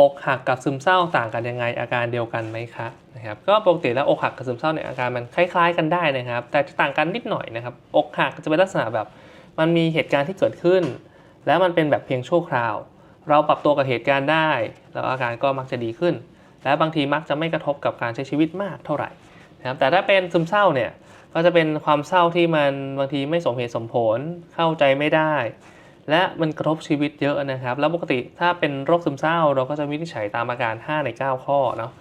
อกหักกับซึมเศร้าต่างกันยังไงอาการเดียวกันไหมคะนะครับก็ปกติแล้วอกหักกับซึมเศร้าเนี่ยอาการมันคล้ายๆกันได้นะครับ แต่จะต่างกันนิดหน่อยนะครับอกหักจะเป็นลักษณะแบบ มันมีเหตุการณ์ที่เกิดขึ้น แล้วมันเป็นแบบเพียงชั่วคราว เราปรับตัวกับเหตุการณ์ได้ แล้วอาการก็มักจะดีขึ้น และบางทีมักจะไม่กระทบกับการใช้ชีวิตมากเท่าไหร่นะครับแต่ถ้าเป็นซึมเศร้าเนี่ยก็จะเป็นความเศร้าที่มันบางทีไม่สมเหตุสมผลเข้าใจไม่ได้ และมันกระทบชีวิตเยอะนะครับ แล้วปกติถ้าเป็นโรคซึมเศร้า เราก็จะวินิจฉัยตามอาการ 5 ใน 9 ข้อเนาะ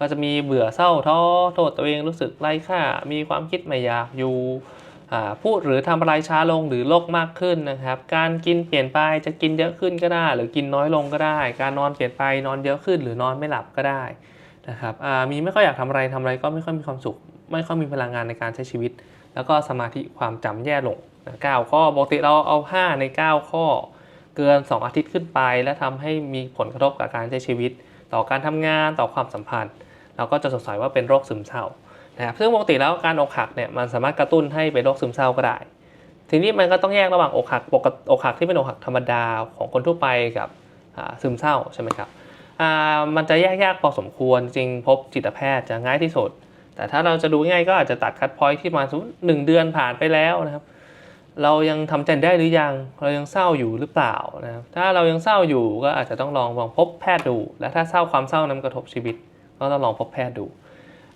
ก็จะมีเบื่อเศร้าท้อโทษตัวเองรู้สึกไร้ค่า มีความคิดไม่อยากอยู่พูดหรือทำอะไรช้าลงหรือโรคมากขึ้นนะครับ การกินเปลี่ยนไปจะกินเยอะขึ้นก็ได้ หรือกินน้อยลงก็ได้ การนอนเปลี่ยนไปนอนเยอะขึ้น หรือนอนไม่หลับก็ได้นะครับมีไม่ค่อยอยากทำอะไรทำอะไรก็ไม่ค่อยมีความสุข ไม่ค่อยมีพลังงานในการใช้ชีวิต แล้วก็สมาธิความจำแย่ลง 9 ข้อปกติเราเอา 5 ใน 9 ข้อ เกิน 2 อาทิตย์ขึ้นไป และทำให้มีผลกระทบกับการใช้ชีวิต ต่อการทำงานต่อความสัมพันธ์ เราก็จะสงสัยว่าเป็นโรคซึมเศร้านะครับซึ่งปกติแล้วการอกหักเนี่ยมันสามารถกระตุ้นให้เป็นโรคซึมเศร้าก็ได้ ทีนี้มันก็ต้องแยกระหว่างอกหักปกติอกหักที่เป็นอกหักธรรมดาของคนทั่วไปกับซึมเศร้าใช่ไหมครับมันจะแยกยากพอสมควรจริงพบจิตแพทย์จะง่ายที่สุด แต่ถ้าเราจะดูง่ายก็อาจจะตัดคัดพอยที่มาสมมติหนึ่งเดือนผ่านไปแล้วนะครับ เรายังทำใจได้หรือยัง เรายังเศร้าอยู่หรือเปล่านะครับ ถ้าเรายังเศร้าอยู่ก็อาจจะต้องลองลองพบแพทย์ดู และถ้าเศร้าความเศร้านั้นกระทบชีวิต ก็ต้องลองพบแพทย์ดู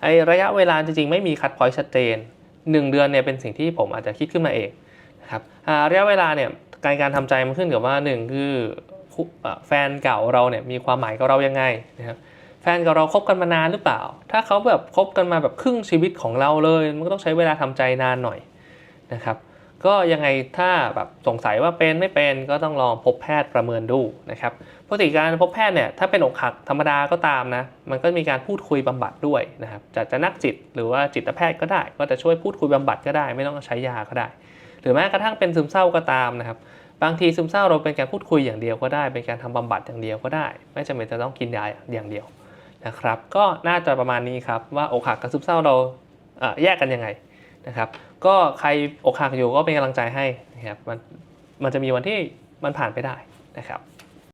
ไอระยะเวลาจริงๆ ไม่มีคัดพอยต์ชัดเจน 1 เดือนเนี่ยเป็นสิ่งที่ผมอาจจะคิดขึ้นมาเองนะครับระยะเวลาเนี่ยการการทำใจมันขึ้นกับว่า 1 คือคู่อ่าแฟนเก่าเราเนี่ยมีความหมายกับเรายังไงนะครับแฟนกับเราคบกันมานานหรือเปล่า ถ้าเขาแบบคบกันมาแบบครึ่งชีวิตของเราเลย มันก็ต้องใช้เวลาทำใจนานหน่อยนะครับ ก็ยังไงถ้าแบบสงสัยว่าเป็นไม่เป็นก็ต้องลองพบแพทย์ประเมินดูนะครับปกติการพบแพทย์เนี่ยถ้าเป็นอกหักธรรมดาก็ตามนะมันก็มีการพูดคุยบำบัดด้วยนะครับจะจะนักจิตหรือว่าจิตแพทย์ก็ได้ ก็จะช่วยพูดคุยบำบัดก็ได้ ไม่ต้องใช้ยาก็ได้ หรือแม้กระทั่งเป็นซึมเศร้าก็ตามนะครับบางทีซึมเศร้าเราเป็นการพูดคุยอย่างเดียวก็ได้ เป็นการทำบำบัดอย่างเดียวก็ได้ ไม่จำเป็นจะต้องกินยาอย่างเดียวนะครับก็น่าจะประมาณนี้ครับว่าอกหักกับซึมเศร้าเราแยกกันยังไงนะครับ ก็ใครอกหักอยู่ก็เป็นกำลังใจให้นะครับมันมันจะมีวันที่มันผ่านไปได้นะครับ